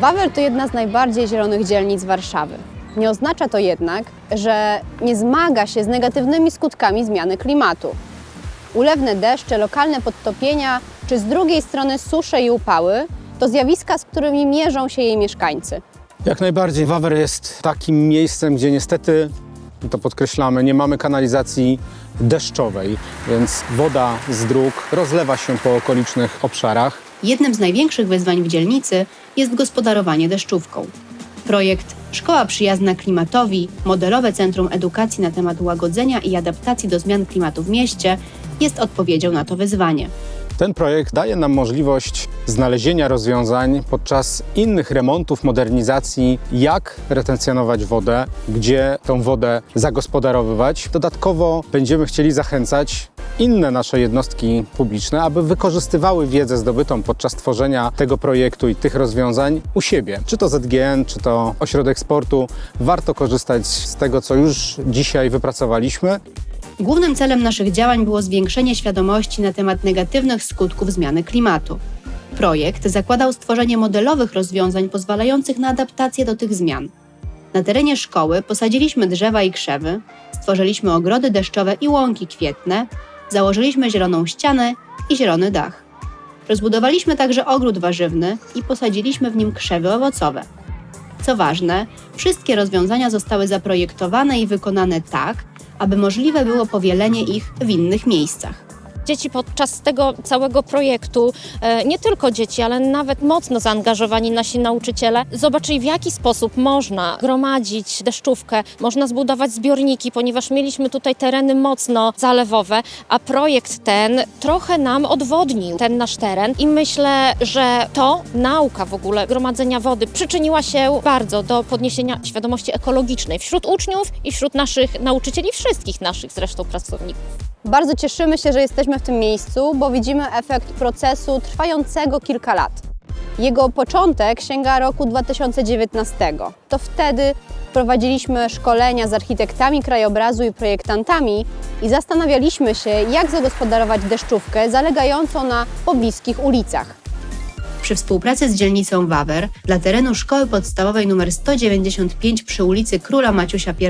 Wawer to jedna z najbardziej zielonych dzielnic Warszawy. Nie oznacza to jednak, że nie zmaga się z negatywnymi skutkami zmiany klimatu. Ulewne deszcze, lokalne podtopienia, czy z drugiej strony susze i upały to zjawiska, z którymi mierzą się jej mieszkańcy. Jak najbardziej. Wawer jest takim miejscem, gdzie niestety, to podkreślamy, nie mamy kanalizacji deszczowej, więc woda z dróg rozlewa się po okolicznych obszarach. Jednym z największych wyzwań w dzielnicy jest gospodarowanie deszczówką. Projekt Szkoła Przyjazna Klimatowi, modelowe Centrum Edukacji na temat łagodzenia i adaptacji do zmian klimatu w mieście jest odpowiedzią na to wyzwanie. Ten projekt daje nam możliwość znalezienia rozwiązań podczas innych remontów, modernizacji, jak retencjonować wodę, gdzie tą wodę zagospodarowywać. Dodatkowo będziemy chcieli zachęcać inne nasze jednostki publiczne, aby wykorzystywały wiedzę zdobytą podczas tworzenia tego projektu i tych rozwiązań u siebie. Czy to ZGN, czy to ośrodek sportu. Warto korzystać z tego, co już dzisiaj wypracowaliśmy Głównym celem naszych działań było zwiększenie świadomości na temat negatywnych skutków zmiany klimatu. Projekt zakładał stworzenie modelowych rozwiązań pozwalających na adaptację do tych zmian. Na terenie szkoły posadziliśmy drzewa i krzewy, stworzyliśmy ogrody deszczowe i łąki kwietne, założyliśmy zieloną ścianę i zielony dach. Rozbudowaliśmy także ogród warzywny i posadziliśmy w nim krzewy owocowe. Co ważne, wszystkie rozwiązania zostały zaprojektowane i wykonane tak, aby możliwe było powielenie ich w innych miejscach. Dzieci podczas tego całego projektu, e, nie tylko dzieci, ale nawet mocno zaangażowani nasi nauczyciele, zobaczyli w jaki sposób można gromadzić deszczówkę, można zbudować zbiorniki, ponieważ mieliśmy tutaj tereny mocno zalewowe, a projekt ten trochę nam odwodnił ten nasz teren i myślę, że to nauka w ogóle gromadzenia wody przyczyniła się bardzo do podniesienia świadomości ekologicznej wśród uczniów i wśród naszych nauczycieli, wszystkich naszych zresztą pracowników. Bardzo cieszymy się, że jesteśmy w tym miejscu, bo widzimy efekt procesu trwającego kilka lat. Jego początek sięga roku 2019. To wtedy prowadziliśmy szkolenia z architektami krajobrazu i projektantami i zastanawialiśmy się, jak zagospodarować deszczówkę zalegającą na pobliskich ulicach. Przy współpracy z dzielnicą Wawer dla terenu szkoły podstawowej nr 195 przy ulicy Króla Maciusia I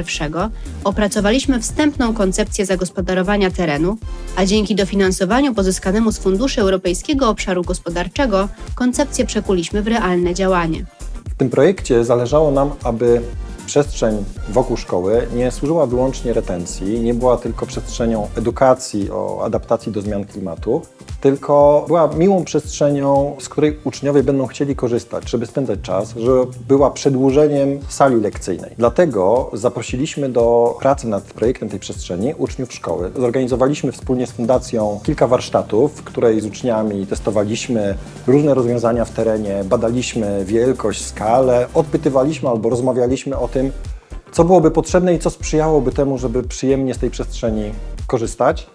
opracowaliśmy wstępną koncepcję zagospodarowania terenu, a dzięki dofinansowaniu pozyskanemu z Funduszy Europejskiego Obszaru Gospodarczego koncepcję przekuliśmy w realne działanie. W tym projekcie zależało nam, aby przestrzeń wokół szkoły nie służyła wyłącznie retencji, nie była tylko przestrzenią edukacji o adaptacji do zmian klimatu, tylko była miłą przestrzenią, z której uczniowie będą chcieli korzystać, żeby spędzać czas, żeby była przedłużeniem sali lekcyjnej. Dlatego zaprosiliśmy do pracy nad projektem tej przestrzeni uczniów szkoły. Zorganizowaliśmy wspólnie z fundacją kilka warsztatów, w której z uczniami testowaliśmy różne rozwiązania w terenie, badaliśmy wielkość, skalę, odpytywaliśmy albo rozmawialiśmy o tym, co byłoby potrzebne i co sprzyjałoby temu, żeby przyjemnie z tej przestrzeni korzystać.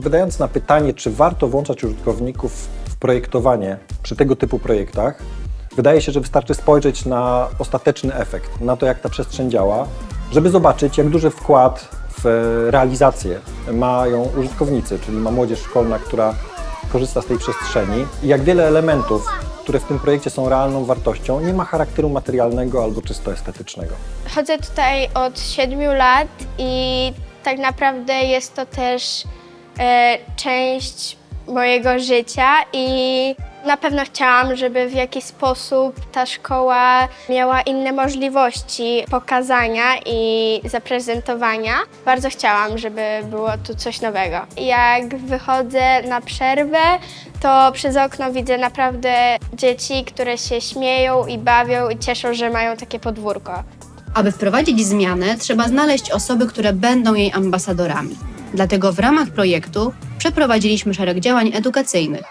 Odpowiadając na pytanie, czy warto włączać użytkowników w projektowanie przy tego typu projektach, wydaje się, że wystarczy spojrzeć na ostateczny efekt, na to, jak ta przestrzeń działa, żeby zobaczyć, jak duży wkład w realizację mają użytkownicy, czyli ma młodzież szkolna, która korzysta z tej przestrzeni i jak wiele elementów, które w tym projekcie są realną wartością, nie ma charakteru materialnego albo czysto estetycznego. Chodzę tutaj od 7 lat i tak naprawdę jest to też część mojego życia i na pewno chciałam, żeby w jakiś sposób ta szkoła miała inne możliwości pokazania i zaprezentowania. Bardzo chciałam, żeby było tu coś nowego. Jak wychodzę na przerwę, to przez okno widzę naprawdę dzieci, które się śmieją i bawią i cieszą, że mają takie podwórko. Aby wprowadzić zmianę, trzeba znaleźć osoby, które będą jej ambasadorami. Dlatego w ramach projektu przeprowadziliśmy szereg działań edukacyjnych.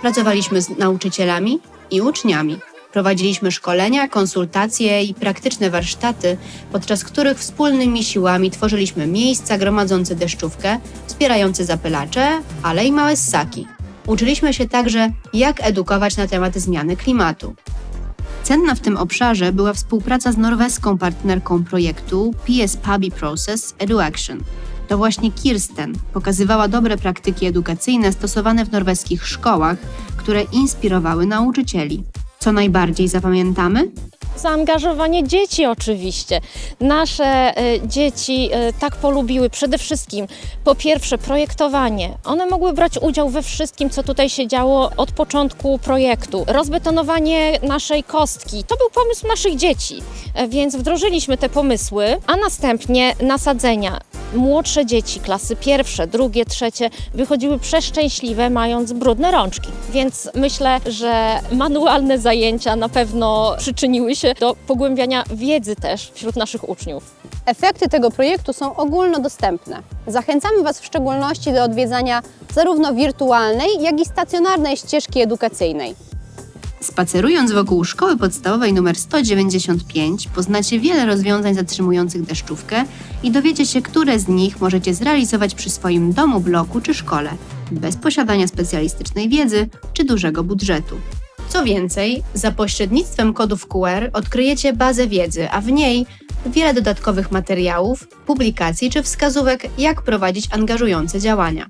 Pracowaliśmy z nauczycielami i uczniami. Prowadziliśmy szkolenia, konsultacje i praktyczne warsztaty, podczas których wspólnymi siłami tworzyliśmy miejsca gromadzące deszczówkę, wspierające zapylacze, ale i małe ssaki. Uczyliśmy się także, jak edukować na temat zmiany klimatu. Cenna w tym obszarze była współpraca z norweską partnerką projektu PS Pubi Process EduAction. To właśnie Kirsten pokazywała dobre praktyki edukacyjne stosowane w norweskich szkołach, które inspirowały nauczycieli. Co najbardziej zapamiętamy? Zaangażowanie dzieci oczywiście. Nasze e, dzieci e, tak polubiły przede wszystkim po pierwsze projektowanie. One mogły brać udział we wszystkim, co tutaj się działo od początku projektu. Rozbetonowanie naszej kostki to był pomysł naszych dzieci, e, więc wdrożyliśmy te pomysły, a następnie nasadzenia. Młodsze dzieci, klasy pierwsze, drugie, trzecie, wychodziły przeszczęśliwe, mając brudne rączki. Więc myślę, że manualne zajęcia na pewno przyczyniły się do pogłębiania wiedzy też wśród naszych uczniów. Efekty tego projektu są ogólnodostępne. Zachęcamy Was w szczególności do odwiedzania zarówno wirtualnej, jak i stacjonarnej ścieżki edukacyjnej. Spacerując wokół szkoły podstawowej nr 195 poznacie wiele rozwiązań zatrzymujących deszczówkę i dowiecie się, które z nich możecie zrealizować przy swoim domu, bloku czy szkole, bez posiadania specjalistycznej wiedzy czy dużego budżetu. Co więcej, za pośrednictwem kodów QR odkryjecie bazę wiedzy, a w niej wiele dodatkowych materiałów, publikacji czy wskazówek, jak prowadzić angażujące działania.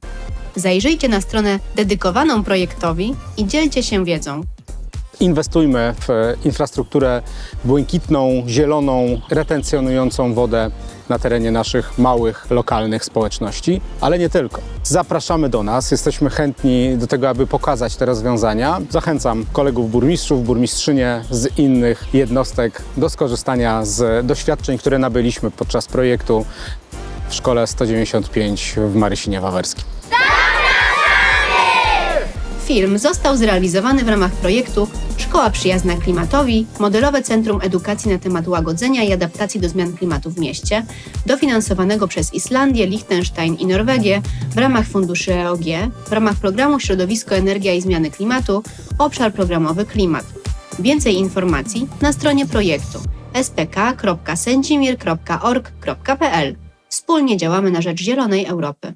Zajrzyjcie na stronę dedykowaną projektowi i dzielcie się wiedzą. Inwestujmy w infrastrukturę błękitną, zieloną, retencjonującą wodę na terenie naszych małych, lokalnych społeczności, ale nie tylko. Zapraszamy do nas, jesteśmy chętni do tego, aby pokazać te rozwiązania. Zachęcam kolegów burmistrzów, burmistrzynie z innych jednostek do skorzystania z doświadczeń, które nabyliśmy podczas projektu w Szkole 195 w Marysinie Wawerskim. Film został zrealizowany w ramach projektu Szkoła Przyjazna Klimatowi Modelowe Centrum Edukacji na temat łagodzenia i adaptacji do zmian klimatu w mieście, dofinansowanego przez Islandię, Liechtenstein i Norwegię w ramach funduszy EOG w ramach programu Środowisko, Energia i Zmiany Klimatu, obszar programowy Klimat. Więcej informacji na stronie projektu spk.sędzimir.org.pl. Wspólnie działamy na rzecz Zielonej Europy.